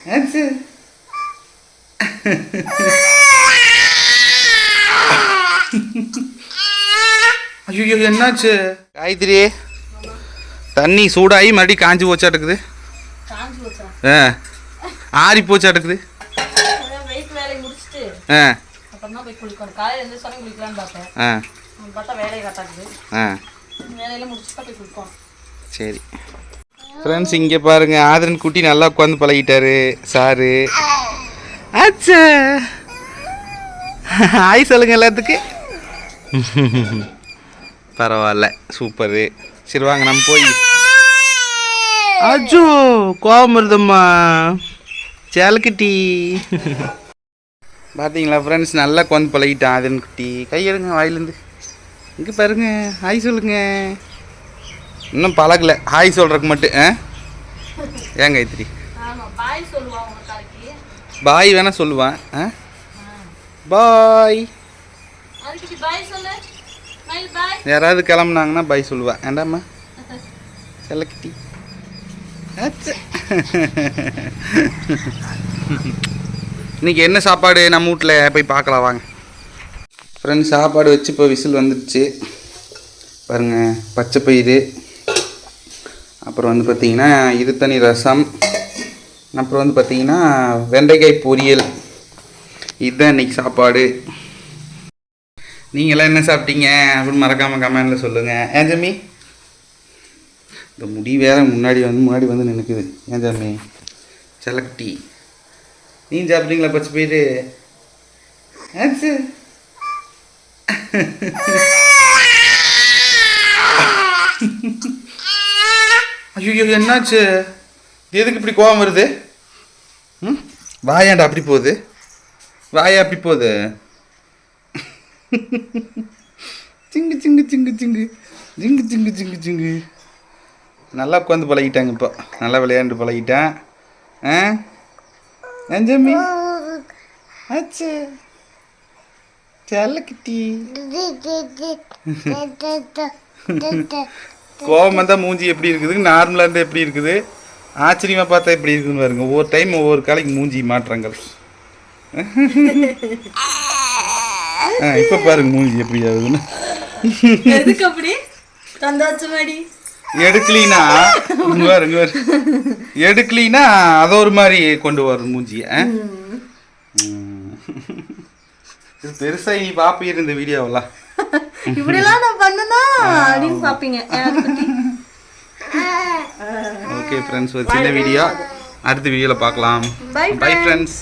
ஆச்சு ஐயோ என்னாச்சு? காயத்ரி தண்ணி சூடாகி மறுபடியும் காஞ்சி போச்சாட்டுக்குது ஆ ஆறி போச்சாட்டுக்குது ஆ. அப்புறம் தான் போய் குளிக்கணும். காலையில் எந்த சமயம் குளிக்கலான்னு பார்த்தேன். ஆ. உம் பார்த்தா வேலையை கட்டாக்குது ஆ வேலையெல்லாம் முடிச்சுட்டு போய் குளிக்கணும். சரி. ஃப்ரெண்ட்ஸ் இங்கே பாருங்க. ஆதரன் குட்டி நல்லா உட்காந்து பழகிட்டாரு. சாரு. ஆச்சா ஹாய் சொல்லுங்க எல்லாத்துக்கு. பரவாயில்ல. சூப்பரு. சரி வாங்க நம்ம போய். அஜோ கோபம் வருதம்மா. சேலக்குட்டி. பார்த்தீங்களா ஃப்ரெண்ட்ஸ் நல்லா உட்காந்து பழகிட்டான் ஆதரன் குட்டி. கையெடுங்க வாயிலேருந்து. இங்கே பாருங்க. ஹாய் சொல்லுங்க. இன்னும் பழகல. ஹாய் சொல்கிறதுக்கு மட்டும் ஆ? ஏன் காயத்ரி பாய் சொல்லுவான் உங்க கரைக்கு பாய் வேணா சொல்லுவான் ஆ? பாய். யாராவது கிளம்புனாங்கன்னா பாய் சொல்லுவான் ஏண்டாம்மா? செல்லக்கிட்டி ஆச்சு. இன்னைக்கு என்ன சாப்பாடு? நம்ம வீட்டில் போய் பார்க்கலாம் வாங்க. ஃப்ரெண்ட்ஸ் சாப்பாடு வச்சு இப்போ விசில் வந்துடுச்சு. பாருங்க பச்சை பயிறு அப்புறம் வந்து பார்த்திங்கன்னா இது தனி ரசம். அப்புறம் வந்து பார்த்தீங்கன்னா வெண்டைக்காய் பொரியல். இதுதான் இன்றைக்கி சாப்பாடு. நீங்களாம் என்ன சாப்பிட்டீங்க? அப்படின்னு மறக்காமல் கமெண்டில் சொல்லுங்கள் ஏன் ஜம்மி? இந்த முடி வேற முன்னாடி வந்து முன்னாடி வந்து நினைக்குது ஏன் ஜம்மி? செலக்டி நீ சாப்பிட்டீங்களா பச்சை பயிறு ஆச்சு. ஐயோ என்னாச்சு? எதுக்கு இப்படி கோவம் வருது? ம்? வாயாண்டா அப்படி போகுது. வாயா அப்படி போகுது. சிங்கு சிங்கு சிங்கு சிங்கு. ஜிங்கு சிங்கு சிங்கு சிங்கு. நல்லா உட்காந்து பழகிட்டாங்க இப்போ. நல்லா விளையாண்டு பழகிட்டேன். ஆ? நஞ்சமி ஆச்சு. செல்லக்கிட்டி. கோவம் வந்தால் மூஞ்சி எப்படி இருக்குது நார்மலாக இருந்தால் எப்படி இருக்குது? ஆச்சரியமாக பார்த்தா எப்படி இருக்குதுன்னு பாருங்க. ஒவ்வொரு டைம் ஒவ்வொரு காலைக்கு மூஞ்சி மாற்றங்கள். ஆ இப்போ பாருங்க மூஞ்சி எப்படி ஆகுதுன்னு. எடுக்கலினா? இங்க பாரு இங்க பாரு. எடுக்கலினா அது ஒரு மாதிரி கொண்டு வரும் மூஞ்சிய. இது பெருசா நீ பாப்பீர் இந்த வீடியோவெல்லாம் இப்படிலாம் நான் பண்ணுனா அப்படின்னு பார்ப்பீங்க? ஓகே ஃப்ரெண்ட்ஸ் ஒரு சின்ன வீடியோ. அடுத்த வீடியோவில் பார்க்கலாம். Bye friends